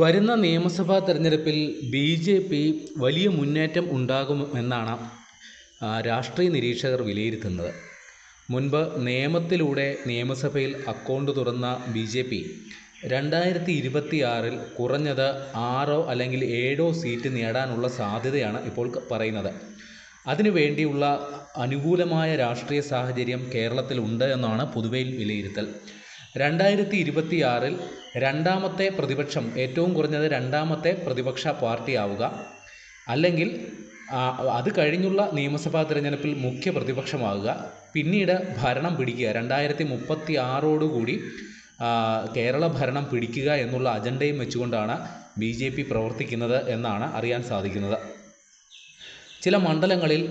വരുന്ന നിയമസഭാ തെരഞ്ഞെടുപ്പിൽ ബി ജെ പി വലിയ മുന്നേറ്റം ഉണ്ടാകുമെന്നാണ് രാഷ്ട്രീയ നിരീക്ഷകർ വിലയിരുത്തുന്നത്. മുൻപ് നിയമത്തിലൂടെ നിയമസഭയിൽ അക്കൗണ്ട് തുറന്ന ബി ജെ പി രണ്ടായിരത്തി ഇരുപത്തി ആറിൽ കുറഞ്ഞത് ആറോ അല്ലെങ്കിൽ ഏഴോ സീറ്റ് നേടാനുള്ള സാധ്യതയാണ് ഇപ്പോൾ പറയുന്നത്. അതിനു വേണ്ടിയുള്ള അനുകൂലമായ രാഷ്ട്രീയ സാഹചര്യം കേരളത്തിലുണ്ട് എന്നാണ് പൊതുവെ വിലയിരുത്തൽ. രണ്ടായിരത്തി ഇരുപത്തി ആറിൽ രണ്ടാമത്തെ പ്രതിപക്ഷം ഏറ്റവും കുറഞ്ഞത് രണ്ടാമത്തെ പ്രതിപക്ഷ പാർട്ടിയാവുക. അല്ലെങ്കിൽ അത് കഴിഞ്ഞുള്ള നിയമസഭാ തിരഞ്ഞെടുപ്പിൽ മുഖ്യ പ്രതിപക്ഷമാവുക. പിന്നീട് ഭരണം പിടിക്കുക. രണ്ടായിരത്തി മുപ്പത്തി ആറോടുകൂടി കേരള ഭരണം പിടിക്കുക എന്നുള്ള അജണ്ടയും വെച്ചുകൊണ്ടാണ് ബി ജെ പി പ്രവർത്തിക്കുന്നത് എന്നാണ് അറിയാൻ സാധിക്കുന്നത്. ചില മണ്ഡലങ്ങളിൽ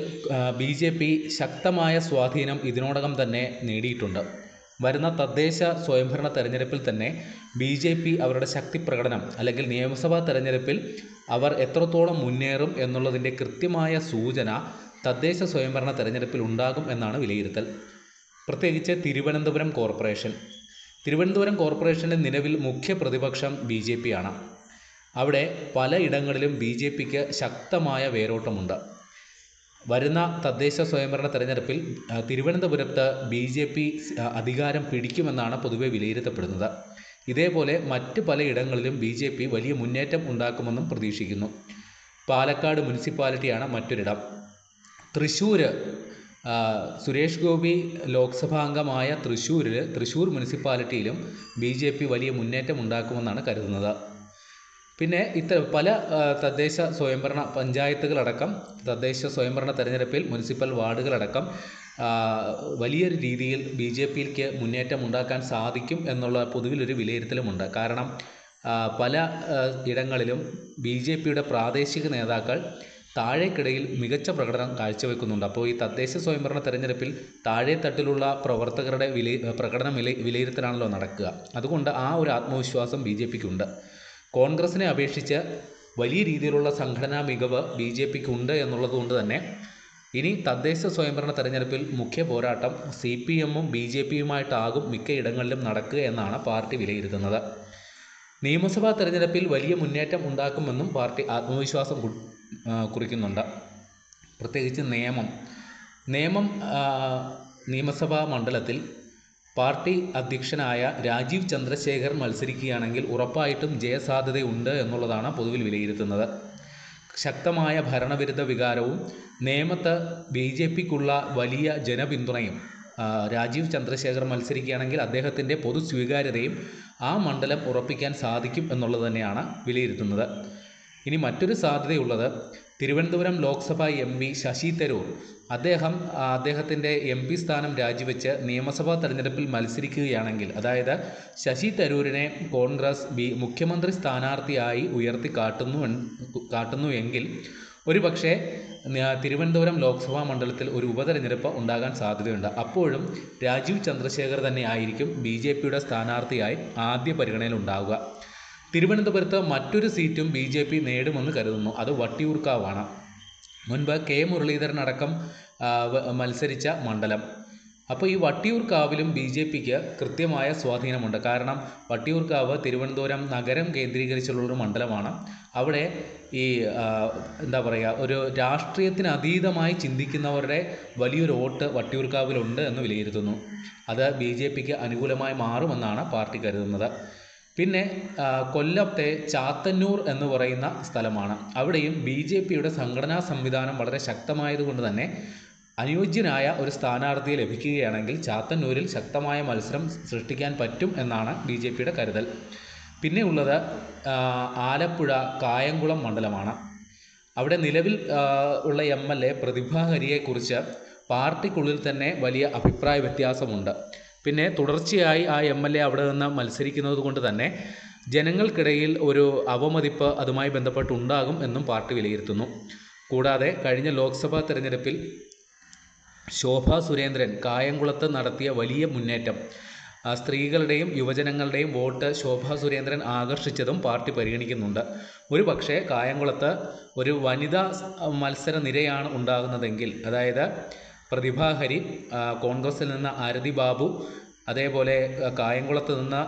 ബി ജെ പി ശക്തമായ സ്വാധീനം ഇതിനോടകം തന്നെ നേടിയിട്ടുണ്ട്. വരുന്ന തദ്ദേശ സ്വയംഭരണ തെരഞ്ഞെടുപ്പിൽ തന്നെ ബി ജെ പി അവരുടെ ശക്തി പ്രകടനം അല്ലെങ്കിൽ നിയമസഭാ തെരഞ്ഞെടുപ്പിൽ അവർ എത്രത്തോളം മുന്നേറും എന്നുള്ളതിന്റെ കൃത്യമായ സൂചന തദ്ദേശ സ്വയംഭരണ തെരഞ്ഞെടുപ്പിൽ ഉണ്ടാകും എന്നാണ് വിലയിരുത്തൽ. പ്രത്യേകിച്ച് തിരുവനന്തപുരം കോർപ്പറേഷൻ. തിരുവനന്തപുരം കോർപ്പറേഷന്റെ നിലവിൽ മുഖ്യ പ്രതിപക്ഷം ബി ജെ പി ആണ്. അവിടെ പലയിടങ്ങളിലും ബി ജെ പിക്ക് ശക്തമായ വേരോട്ടമുണ്ട്. വരുന്ന തദ്ദേശ സ്വയംഭരണ തെരഞ്ഞെടുപ്പിൽ തിരുവനന്തപുരത്ത് ബി ജെ പി അധികാരം പിടിക്കുമെന്നാണ് പൊതുവെ വിലയിരുത്തപ്പെടുന്നത്. ഇതേപോലെ മറ്റ് പലയിടങ്ങളിലും ബി ജെ പി വലിയ മുന്നേറ്റം ഉണ്ടാക്കുമെന്നും പ്രതീക്ഷിക്കുന്നു. പാലക്കാട് മുനിസിപ്പാലിറ്റിയാണ് മറ്റൊരിടം. തൃശ്ശൂർ സുരേഷ് ഗോപി ലോക്സഭാംഗമായ തൃശ്ശൂരിൽ തൃശ്ശൂർ മുനിസിപ്പാലിറ്റിയിലും ബി ജെ പി വലിയ മുന്നേറ്റം ഉണ്ടാക്കുമെന്നാണ് കരുതുന്നത്. പിന്നെ ഇത്ര പല തദ്ദേശ സ്വയംഭരണ പഞ്ചായത്തുകളടക്കം തദ്ദേശ സ്വയംഭരണ തെരഞ്ഞെടുപ്പിൽ മുനിസിപ്പൽ വാർഡുകളടക്കം വലിയൊരു രീതിയിൽ ബി ജെ പിക്ക് മുന്നേറ്റം ഉണ്ടാക്കാൻ സാധിക്കും എന്നുള്ള പൊതുവിലൊരു വിലയിരുത്തലുമുണ്ട്. കാരണം പല ഇടങ്ങളിലും ബി ജെ പിയുടെ പ്രാദേശിക നേതാക്കൾ താഴേക്കിടയിൽ മികച്ച പ്രകടനം കാഴ്ചവെക്കുന്നുണ്ട്. അപ്പോൾ ഈ തദ്ദേശ സ്വയംഭരണ തെരഞ്ഞെടുപ്പിൽ താഴെ തട്ടിലുള്ള പ്രവർത്തകരുടെ വില പ്രകടനം വില വിലയിരുത്തലാണല്ലോ നടക്കുക. അതുകൊണ്ട് ആ ഒരു ആത്മവിശ്വാസം ബി ജെ പിക്കുണ്ട്. കോൺഗ്രസിനെ അപേക്ഷിച്ച് വലിയ രീതിയിലുള്ള സംഘടനാ മികവ് ബി ജെ പിക്ക് ഉണ്ട് എന്നുള്ളത് കൊണ്ട് തന്നെ ഇനി തദ്ദേശ സ്വയംഭരണ തെരഞ്ഞെടുപ്പിൽ മുഖ്യ പോരാട്ടം സി പി എമ്മും ബി ജെ പിയുമായിട്ടാകും മിക്കയിടങ്ങളിലും നടക്കുക എന്നാണ് പാർട്ടി വിലയിരുത്തുന്നത്. നിയമസഭാ തെരഞ്ഞെടുപ്പിൽ വലിയ മുന്നേറ്റം ഉണ്ടാക്കുമെന്നും പാർട്ടി ആത്മവിശ്വാസം കുറിക്കുന്നുണ്ട്. പ്രത്യേകിച്ച് നിയമം. നിയമം നിയമസഭാ മണ്ഡലത്തിൽ പാർട്ടി അധ്യക്ഷനായ രാജീവ് ചന്ദ്രശേഖർ മത്സരിക്കുകയാണെങ്കിൽ ഉറപ്പായിട്ടും ജയസാധ്യതയുണ്ട് എന്നുള്ളതാണ് പൊതുവിൽ വിലയിരുത്തുന്നത്. ശക്തമായ ഭരണവിരുദ്ധ വികാരവും നേമത്ത് ബി ജെ പിക്കുള്ള വലിയ ജനപിന്തുണയും രാജീവ് ചന്ദ്രശേഖർ മത്സരിക്കുകയാണെങ്കിൽ അദ്ദേഹത്തിന്റെ പൊതു സ്വീകാര്യതയും ആ മണ്ഡലം ഉറപ്പിക്കാൻ സാധിക്കും എന്നുള്ളത് തന്നെയാണ് വിലയിരുത്തുന്നത്. ഇനി മറ്റൊരു സാധ്യതയുള്ളത് തിരുവനന്തപുരം ലോക്സഭാ എം പി ശശി തരൂർ. അദ്ദേഹം അദ്ദേഹത്തിന്റെ എം പി സ്ഥാനം രാജിവെച്ച് നിയമസഭാ തെരഞ്ഞെടുപ്പിൽ മത്സരിക്കുകയാണെങ്കിൽ അതായത് ശശി തരൂരിനെ കോൺഗ്രസ് ബി മുഖ്യമന്ത്രി സ്ഥാനാർത്ഥിയായി ഉയർത്തി കാട്ടുന്നു കാട്ടുന്നു എങ്കിൽ ഒരുപക്ഷെ തിരുവനന്തപുരം ലോക്സഭാ മണ്ഡലത്തിൽ ഒരു ഉപതെരഞ്ഞെടുപ്പ് ഉണ്ടാകാൻ സാധ്യതയുണ്ട്. അപ്പോഴും രാജീവ് ചന്ദ്രശേഖർ തന്നെ ആയിരിക്കും ബി ജെ പിയുടെ സ്ഥാനാർത്ഥിയായി ആദ്യ പരിഗണനയിൽ ഉണ്ടാവുക തിരുവനന്തപുരത്ത് മറ്റൊരു സീറ്റും ബി ജെ പി നേടുമെന്ന് കരുതുന്നു. അത് വട്ടിയൂർക്കാവാണ്. മുൻപ് കെ മുരളീധരൻ അടക്കം മത്സരിച്ച മണ്ഡലം. അപ്പോൾ ഈ വട്ടിയൂർക്കാവിലും ബി ജെ പിക്ക് കൃത്യമായ സ്വാധീനമുണ്ട്. കാരണം വട്ടിയൂർക്കാവ് തിരുവനന്തപുരം നഗരം കേന്ദ്രീകരിച്ചുള്ള ഒരു മണ്ഡലമാണ്. അവിടെ ഈ എന്താ പറയുക ഒരു രാഷ്ട്രീയത്തിന് അതീതമായി ചിന്തിക്കുന്നവരുടെ വലിയൊരു വോട്ട് വട്ടിയൂർക്കാവിലുണ്ട് എന്ന് വിലയിരുത്തുന്നു. അത് ബി ജെ പിക്ക് അനുകൂലമായി മാറുമെന്നാണ് പാർട്ടി കരുതുന്നത്. പിന്നെ കൊല്ലത്തെ ചാത്തന്നൂർ എന്ന് പറയുന്ന സ്ഥലമാണ്. അവിടെയും ബി ജെ പിയുടെ സംഘടനാ സംവിധാനം വളരെ ശക്തമായതുകൊണ്ട് തന്നെ അനുയോജ്യനായ ഒരു സ്ഥാനാർത്ഥിയെ ലഭിക്കുകയാണെങ്കിൽ ചാത്തന്നൂരിൽ ശക്തമായ മത്സരം സൃഷ്ടിക്കാൻ പറ്റും എന്നാണ് ബി ജെ പിയുടെ കരുതൽ. പിന്നെ ഉള്ളത് ആലപ്പുഴ കായംകുളം മണ്ഡലമാണ്. അവിടെ നിലവിൽ ഉള്ള എം എൽ എ പ്രതിഭാഹരിയെക്കുറിച്ച് പാർട്ടിക്കുള്ളിൽ തന്നെ വലിയ അഭിപ്രായ വ്യത്യാസമുണ്ട്. പിന്നെ തുടർച്ചയായി ആ എം എൽ എ അവിടെ നിന്ന് മത്സരിക്കുന്നത് കൊണ്ട് തന്നെ ജനങ്ങൾക്കിടയിൽ ഒരു അവമതിപ്പ് അതുമായി ബന്ധപ്പെട്ടുണ്ടാകും എന്നും പാർട്ടി വിലയിരുത്തുന്നു. കൂടാതെ കഴിഞ്ഞ ലോക്സഭാ തെരഞ്ഞെടുപ്പിൽ ശോഭ സുരേന്ദ്രൻ കായംകുളത്ത് നടത്തിയ വലിയ മുന്നേറ്റം. സ്ത്രീകളുടെയും യുവജനങ്ങളുടെയും വോട്ട് ശോഭ സുരേന്ദ്രൻ ആകർഷിച്ചതും പാർട്ടി പരിഗണിക്കുന്നുണ്ട്. ഒരു പക്ഷേ കായംകുളത്ത് ഒരു വനിതാ മത്സര നിരയാണ് ഉണ്ടാകുന്നതെങ്കിൽ അതായത് പ്രതിഭാഹരി കോൺഗ്രസിൽ നിന്ന് ആരതി ബാബു അതേപോലെ കായംകുളത്ത് നിന്ന്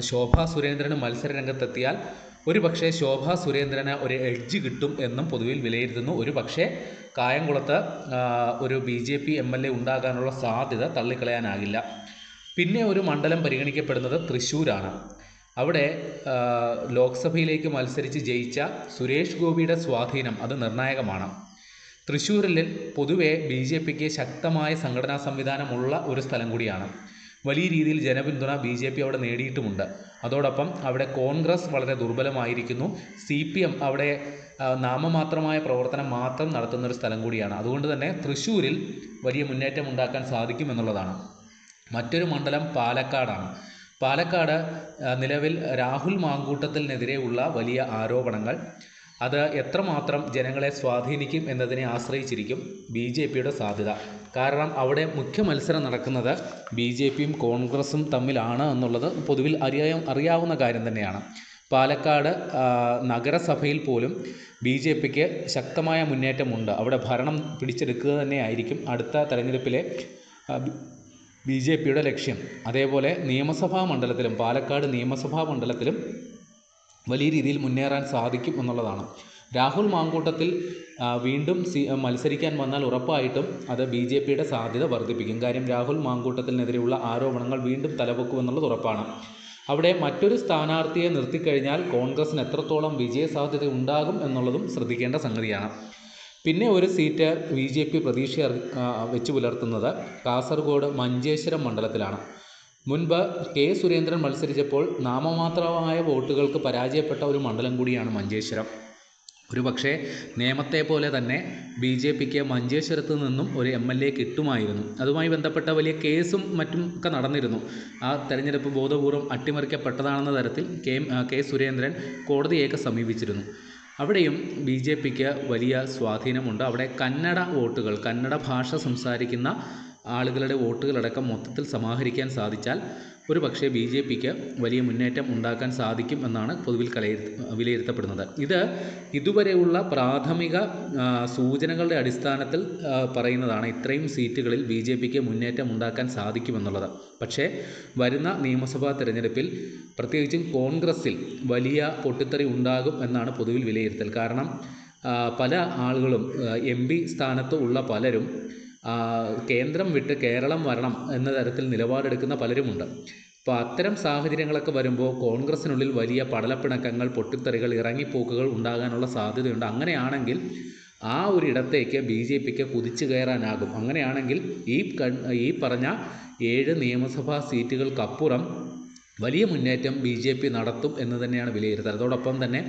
ശോഭ സുരേന്ദ്രൻ മത്സര രംഗത്തെത്തിയാൽ ഒരു പക്ഷേ ശോഭാ സുരേന്ദ്രന് ഒരു എഡ്ജ് കിട്ടും എന്നും പൊതുവിൽ വിലയിരുത്തുന്നു. ഒരു പക്ഷേ കായംകുളത്ത് ഒരു B J P M L A ഉണ്ടാകാനുള്ള സാധ്യത തള്ളിക്കളയാനാകില്ല. പിന്നെ ഒരു മണ്ഡലം പരിഗണിക്കപ്പെടുന്നത് തൃശ്ശൂരാണ്. അവിടെ ലോക്സഭയിലേക്ക് മത്സരിച്ച് ജയിച്ച സുരേഷ് ഗോപിയുടെ സ്വാധീനം അത് നിർണായകമാണ്. തൃശ്ശൂരിൽ പൊതുവെ ബി ജെ പിക്ക് ശക്തമായ സംഘടനാ സംവിധാനമുള്ള ഒരു സ്ഥലം കൂടിയാണ്. വലിയ രീതിയിൽ ജനപിന്തുണ ബി ജെ പി അവിടെ നേടിയിട്ടുമുണ്ട്. അതോടൊപ്പം അവിടെ കോൺഗ്രസ് വളരെ ദുർബലമായിരിക്കുന്നു. സി പി എം അവിടെ നാമമാത്രമായ പ്രവർത്തനം മാത്രം നടത്തുന്ന ഒരു സ്ഥലം കൂടിയാണ്. അതുകൊണ്ട് തന്നെ തൃശ്ശൂരിൽ വലിയ മുന്നേറ്റം ഉണ്ടാക്കാൻ സാധിക്കുമെന്നുള്ളതാണ് മറ്റൊരു മണ്ഡലം പാലക്കാടാണ്. പാലക്കാട് നിലവിൽ രാഹുൽ മാങ്കൂട്ടത്തിനെതിരെയുള്ള വലിയ ആരോപണങ്ങൾ. അത് എത്രമാത്രം ജനങ്ങളെ സ്വാധീനിക്കും എന്നതിനെ ആശ്രയിച്ചിരിക്കും ബി ജെ പിയുടെ സാധ്യത. കാരണം അവിടെ മുഖ്യ മത്സരം നടക്കുന്നത് ബി ജെ പിയും കോൺഗ്രസും തമ്മിലാണ് എന്നുള്ളത് പൊതുവിൽ അറിയാ അറിയാവുന്ന കാര്യം തന്നെയാണ്. പാലക്കാട് നഗരസഭയിൽ പോലും ബി ജെ പിക്ക് ശക്തമായ മുന്നേറ്റമുണ്ട്. അവിടെ ഭരണം പിടിച്ചെടുക്കുക തന്നെയായിരിക്കും അടുത്ത തെരഞ്ഞെടുപ്പിലെ ബി ജെ പിയുടെ ലക്ഷ്യം. അതേപോലെ നിയമസഭാ മണ്ഡലത്തിലും പാലക്കാട് നിയമസഭാ മണ്ഡലത്തിലും വലിയ രീതിയിൽ മുന്നേറാൻ സാധിക്കും എന്നുള്ളതാണ്. രാഹുൽ മാങ്കൂട്ടത്തിൽ വീണ്ടും സി മത്സരിക്കാൻ വന്നാൽ ഉറപ്പായിട്ടും അത് ബി ജെ പിയുടെ സാധ്യത വർദ്ധിപ്പിക്കും. കാര്യം രാഹുൽ മാങ്കൂട്ടത്തിനെതിരെയുള്ള ആരോപണങ്ങൾ വീണ്ടും തലപൊക്കുമെന്നുള്ളത് ഉറപ്പാണ്. അവിടെ മറ്റൊരു സ്ഥാനാർത്ഥിയെ നിർത്തിക്കഴിഞ്ഞാൽ കോൺഗ്രസിന് എത്രത്തോളം വിജയ സാധ്യത ഉണ്ടാകും എന്നുള്ളതും ശ്രദ്ധിക്കേണ്ട സംഗതിയാണ്. പിന്നെ ഒരു സീറ്റ് ബി ജെ പി പ്രതീക്ഷ വെച്ച് പുലർത്തുന്നത് കാസർഗോഡ് മഞ്ചേശ്വരം മണ്ഡലത്തിലാണ്. മുൻപ് കെ സുരേന്ദ്രൻ മത്സരിച്ചപ്പോൾ നാമമാത്രമായ വോട്ടുകൾക്ക് പരാജയപ്പെട്ട ഒരു മണ്ഡലം കൂടിയാണ് മഞ്ചേശ്വരം. ഒരു പക്ഷേ നിയമത്തെ പോലെ തന്നെ ബി ജെ പിക്ക് മഞ്ചേശ്വരത്ത് നിന്നും ഒരു എം എൽ എ കിട്ടുമായിരുന്നു. അതുമായി ബന്ധപ്പെട്ട വലിയ കേസും മറ്റും ഒക്കെ നടന്നിരുന്നു. ആ തെരഞ്ഞെടുപ്പ് ബോധപൂർവം അട്ടിമറിക്കപ്പെട്ടതാണെന്ന തരത്തിൽ കെ കെ സുരേന്ദ്രൻ കോടതിയെയൊക്കെ സമീപിച്ചിരുന്നു. അവിടെയും ബി ജെ പിക്ക് വലിയ സ്വാധീനമുണ്ട്. അവിടെ കന്നഡ വോട്ടുകൾ കന്നഡ ഭാഷ സംസാരിക്കുന്ന ആളുകളുടെ വോട്ടുകളടക്കം മൊത്തത്തിൽ സമാഹരിക്കാൻ സാധിച്ചാൽ ഒരു പക്ഷേ ബി ജെ പിക്ക് വലിയ മുന്നേറ്റം ഉണ്ടാക്കാൻ സാധിക്കും എന്നാണ് പൊതുവിൽ വിലയിരുത്തപ്പെടുന്നത്. ഇത് ഇതുവരെയുള്ള പ്രാഥമിക സൂചനകളുടെ അടിസ്ഥാനത്തിൽ പറയുന്നതാണ് ഇത്രയും സീറ്റുകളിൽ ബി ജെ പിക്ക് മുന്നേറ്റം ഉണ്ടാക്കാൻ സാധിക്കുമെന്നുള്ളത്. പക്ഷേ വരുന്ന നിയമസഭാ തെരഞ്ഞെടുപ്പിൽ പ്രത്യേകിച്ചും കോൺഗ്രസിൽ വലിയ പൊട്ടിത്തെറി ഉണ്ടാകും എന്നാണ് പൊതുവിൽ വിലയിരുത്തൽ. കാരണം പല ആളുകളും എം പി സ്ഥാനത്ത് ഉള്ള പലരും കേന്ദ്രം വിട്ട് കേരളം വരണം എന്ന തരത്തിൽ നിലപാടെടുക്കുന്ന പലരുമുണ്ട്. അപ്പോൾ അത്തരം സാഹചര്യങ്ങളൊക്കെ വരുമ്പോൾ കോൺഗ്രസ്സിനുള്ളിൽ വലിയ പടലപ്പിണക്കങ്ങൾ പൊട്ടിത്തെറികൾ ഇറങ്ങിപ്പോക്കുകൾ ഉണ്ടാകാനുള്ള സാധ്യതയുണ്ട്. അങ്ങനെയാണെങ്കിൽ ആ ഒരു ഇടത്തേക്ക് ബി ജെ പിക്ക് കുതിച്ചു കയറാനാകും. അങ്ങനെയാണെങ്കിൽ ഈ ഈ പറഞ്ഞ ഏഴ് നിയമസഭാ സീറ്റുകൾക്കപ്പുറം വലിയ മുന്നേറ്റം ബി ജെ പി നടത്തും എന്ന് തന്നെയാണ് വിലയിരുത്തൽ. അതോടൊപ്പം തന്നെ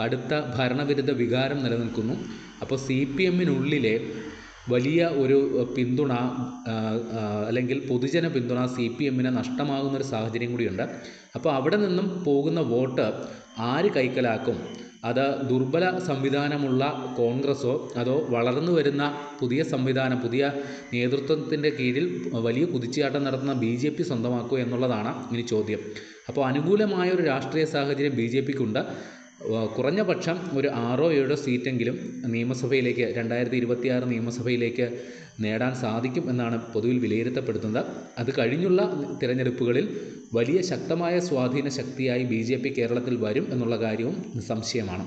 കടുത്ത ഭരണവിരുദ്ധ വികാരം നിലനിൽക്കുന്നു. അപ്പോൾ സി പി എമ്മിനുള്ളിലെ വലിയ ഒരു പിന്തുണ അല്ലെങ്കിൽ പൊതുജന പിന്തുണ സി പി എമ്മിന് നഷ്ടമാകുന്ന ഒരു സാഹചര്യം കൂടിയുണ്ട്. അപ്പോൾ അവിടെ നിന്നും പോകുന്ന വോട്ട് ആര് കൈക്കലാക്കും? അത് ദുർബല സംവിധാനമുള്ള കോൺഗ്രസോ അതോ വളർന്നു വരുന്ന പുതിയ സംവിധാനം പുതിയ നേതൃത്വത്തിന്റെ കീഴിൽ വലിയ കുതിച്ചുചാട്ടം നടത്തുന്ന ബി ജെ പി സ്വന്തമാക്കുക എന്നുള്ളതാണ് ഇനി ചോദ്യം. അപ്പോൾ അനുകൂലമായ ഒരു രാഷ്ട്രീയ സാഹചര്യം ബി ജെ പിക്കുണ്ട്. കുറഞ്ഞ പക്ഷം ഒരു ആറോ ഏഴോ സീറ്റെങ്കിലും നിയമസഭയിലേക്ക് രണ്ടായിരത്തി ഇരുപത്തിയാറ് നിയമസഭയിലേക്ക് നേടാൻ സാധിക്കും എന്നാണ് പൊതുവിൽ വിലയിരുത്തപ്പെടുന്നത്. അത് കഴിഞ്ഞുള്ള തിരഞ്ഞെടുപ്പുകളിൽ വലിയ ശക്തമായ സ്വാധീന ശക്തിയായി ബി ജെ പി കേരളത്തിൽ വരും എന്നുള്ള കാര്യവും സംശയമാണ്